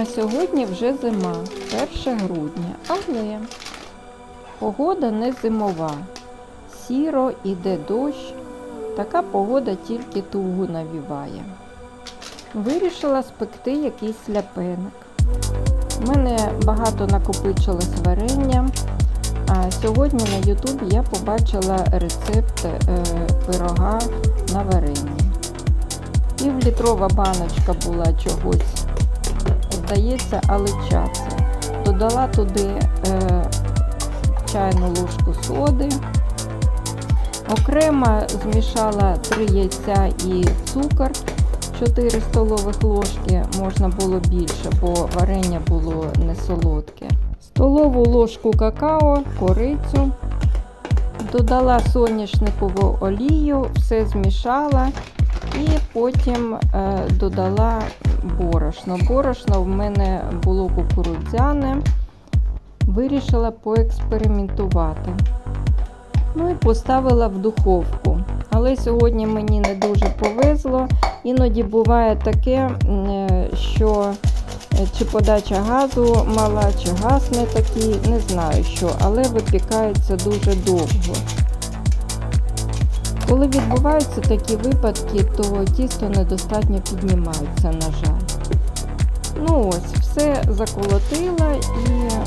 А сьогодні вже зима, 1 грудня, але погода не зимова. Сіро іде дощ, така погода тільки тугу навіває. Вирішила спекти якийсь ляпеник. У мене багато накопичилось варення. А сьогодні на Ютубі я побачила рецепт е, пирога на варенні. Півлітрова баночка була чогось, здається, алича це. Додала туди е, чайну ложку соди. Окремо змішала 3 яйця і цукор 4 столових ложки, можна було більше, бо варення було не солодке. Столову ложку какао, корицю, додала соняшникову олію, все змішала і потім е, додала борошно. Борошно в мене було кукурудзяне, вирішила поекспериментувати. Ну і поставила в духовку. Але сьогодні мені не дуже повезло. Іноді буває таке, е, що чи подача газу мала, чи газ не такий, не знаю що, але випікається дуже довго. Коли відбуваються такі випадки, то тісто недостатньо піднімається, на жаль. Ну ось, все заколотила і е,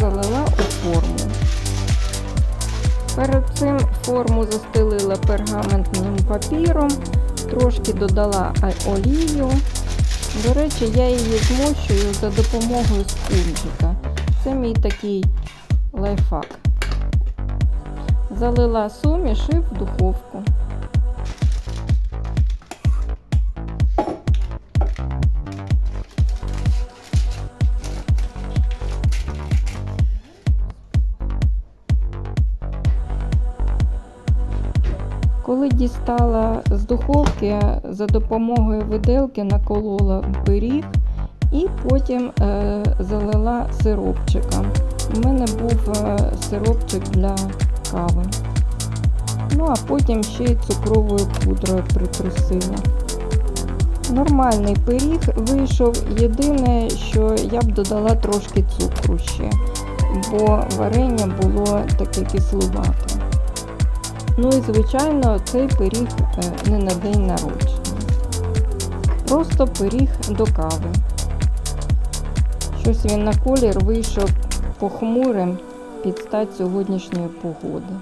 залила у форму. Перед цим форму застелила пергаментним папіром, трошки додала олію. До речі, я її змощую за допомогою спунжика. Це мій такий лайфхак. Залила суміш і в духовку. Коли дістала з духовки, за допомогою виделки наколола пиріг і потім е, залила сиропчиком. У мене був е, сиропчик для кави. Ну, а потім ще й цукровою пудрою притрусила. Нормальний пиріг вийшов. Єдине, що я б додала трошки цукру ще, бо варення було таке кислувате. Ну і, звичайно, цей пиріг е, не на день народження. Просто пиріг до кави. Щось він на колір вийшов похмурим під стать сьогоднішньої погоди.